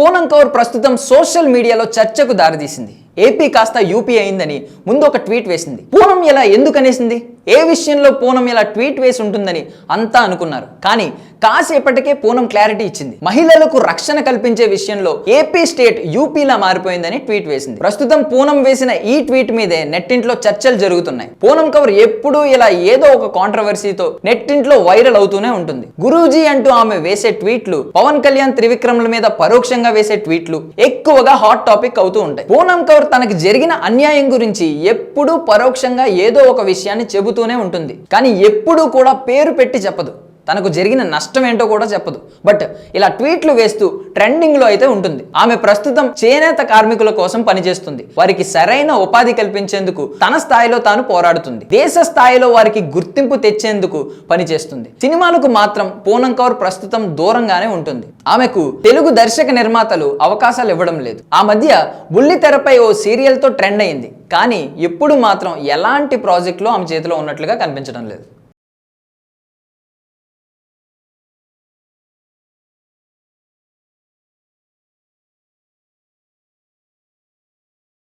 పూనం కౌర్ ప్రస్తుతం సోషల్ మీడియాలో చర్చకు దారితీసింది. ఏపీ కాస్త యూపీ అయిందని ముందు ఒక ట్వీట్ వేసింది. పూనం ఎలా ఎందుకు అనేసింది ఏ విషయంలో పూనం ఎలా ట్వీట్ వేసి ఉంటుందని అంతా అనుకున్నారు. కానీ కాసేపటికే పూనం క్లారిటీ ఇచ్చింది. మహిళలకు రక్షణ కల్పించే విషయంలో ఏపీ స్టేట్ యూపీలా మారిపోయిందని ట్వీట్ వేసింది. ప్రస్తుతం పూనం వేసిన ఈ ట్వీట్ మీదే నెట్టింట్లో చర్చలు జరుగుతున్నాయి. పూనం కవర్ ఎప్పుడూ ఇలా ఏదో ఒక కాంట్రవర్సీతో నెట్టింట్లో వైరల్ అవుతూనే ఉంటుంది. గురూజీ అంటూ ఆమె వేసే ట్వీట్లు పవన్ కళ్యాణ్ త్రివిక్రమ్ల మీద పరోక్షంగా వేసే ట్వీట్లు ఎక్కువగా హాట్ టాపిక్ అవుతూ ఉంటాయి. పూనం కవర్ తనకి జరిగిన అన్యాయం గురించి ఎప్పుడూ పరోక్షంగా ఏదో ఒక విషయాన్ని చెబుతూనే ఉంటుంది. కానీ ఎప్పుడూ కూడా పేరు పెట్టి చెప్పదు. తనకు జరిగిన నష్టం ఏంటో కూడా చెప్పదు. బట్ ఇలా ట్వీట్లు వేస్తూ ట్రెండింగ్లో అయితే ఉంటుంది. ఆమె ప్రస్తుతం చేనేత కార్మికుల కోసం పనిచేస్తుంది. వారికి సరైన ఉపాధి కల్పించేందుకు తన స్థాయిలో తాను పోరాడుతుంది. దేశ స్థాయిలో వారికి గుర్తింపు తెచ్చేందుకు పనిచేస్తుంది. సినిమాలకు మాత్రం పూనం కౌర్ ప్రస్తుతం దూరంగానే ఉంటుంది. ఆమెకు తెలుగు దర్శక నిర్మాతలు అవకాశాలు ఇవ్వడం లేదు. ఆ మధ్య బుల్లి తెరపై ఓ సీరియల్తో ట్రెండ్ అయింది. కానీ ఎప్పుడు మాత్రం ఎలాంటి ప్రాజెక్టులో ఆమె చేతిలో ఉన్నట్లుగా కనిపించడం లేదు.